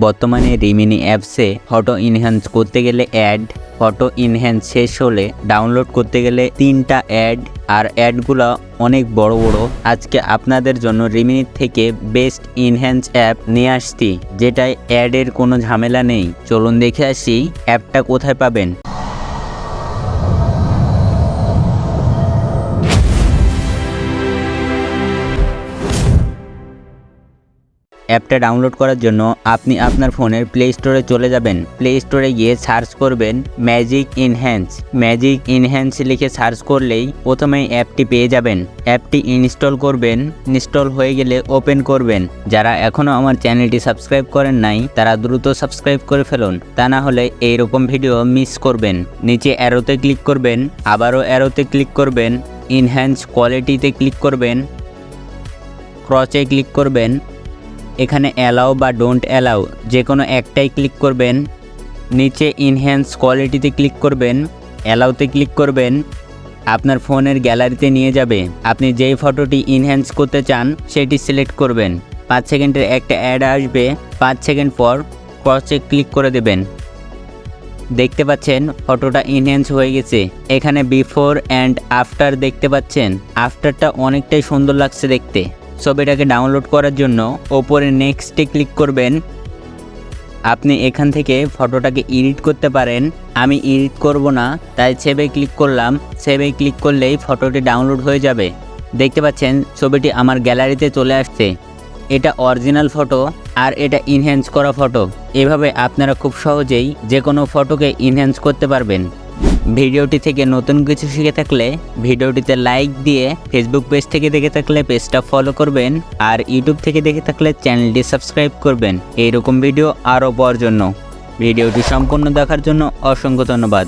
বর্তমানে রিমিনি অ্যাপসে photo enhance করতে গেলে অ্যাড, ফটো ইনহ্যান্স শেষ হলে ডাউনলোড করতে গেলে তিনটা অ্যাড আর অ্যাডগুলো অনেক বড় বড়। আজকে আপনাদের জন্য রিমিনি থেকে বেস্ট ইনহ্যান্স অ্যাপ নিয়ে আসছি, যেটায় অ্যাডের কোনো ঝামেলা নেই। চলুন দেখে আসি, অ্যাপটা কোথায় পাবেন। অ্যাপটা ডাউনলোড করার জন্য আপনি আপনার ফোনের প্লে স্টোরে চলে যাবেন। প্লে স্টোরে গিয়ে সার্চ করবেন ম্যাজিক ইনহ্যান্স ম্যাজিক ইনহ্যান্স লিখে সার্চ করলেই প্রথমেই অ্যাপটি পেয়ে যাবেন। অ্যাপটি ইনস্টল করবেন। ইনস্টল হয়ে গেলে ওপেন করবেন। যারা এখনও আমার চ্যানেলটি সাবস্ক্রাইব করেন নাই, তারা দ্রুত সাবস্ক্রাইব করে ফেলুন। তা না হলে এইরকম ভিডিও মিস করবেন। নিচে অ্যারোতে ক্লিক করবেন। আবারও অ্যারোতে ক্লিক করবেন। ইনহ্যান্স কোয়ালিটিতে ক্লিক করবেন। ক্রচে ক্লিক করবেন। এখানে অ্যালাও বা ডোন্ট অ্যালাও যে কোনো একটাই ক্লিক করবেন, নিচে ইনহ্যান্স কোয়ালিটিতে ক্লিক করবেন অ্যালাউতে ক্লিক করবেন, আপনার ফোনের গ্যালারিতে নিয়ে যাবে। আপনি যেই ফটোটি ইনহ্যান্স করতে চান, সেটি সিলেক্ট করবেন। পাঁচ সেকেন্ডের একটা অ্যাড আসবে, পাঁচ সেকেন্ড পর ক্রসে ক্লিক করে দেবেন। দেখতে পাচ্ছেন ফটোটা ইনহ্যান্স হয়ে গেছে। এখানে বিফোর অ্যান্ড আফটার দেখতে পাচ্ছেন। আফটারটা অনেকটাই সুন্দর লাগছে দেখতে। ছবিটাকে ডাউনলোড করার জন্য ওপরে নেক্সটে ক্লিক করবেন। আপনি এখান থেকে ফটোটাকে এডিট করতে পারেন। আমি এডিট করব না, তাই সেভে ক্লিক করলাম। সেভে ক্লিক করলেই ফটোটি ডাউনলোড হয়ে যাবে। দেখতে পাচ্ছেন, ছবিটি আমার গ্যালারিতে চলে আসছে। এটা অরিজিনাল ফটো আর এটা ইনহ্যান্স করা ফটো এভাবে আপনারা খুব সহজেই যে কোনো ফটোকে ইনহ্যান্স করতে পারবেন। ভিডিওটি থেকে নতুন কিছু শিখে থাকলে ভিডিওটিতে লাইক দিয়ে ফেসবুক পেজ থেকে দেখে থাকলে পেজটা ফলো করবেন আর ইউটিউব থেকে দেখে থাকলে চ্যানেলটি সাবস্ক্রাইব করবেন। এইরকম ভিডিও আরও পাওয়ার জন্য। ভিডিওটি সম্পূর্ণ দেখার জন্য অসংখ্য ধন্যবাদ।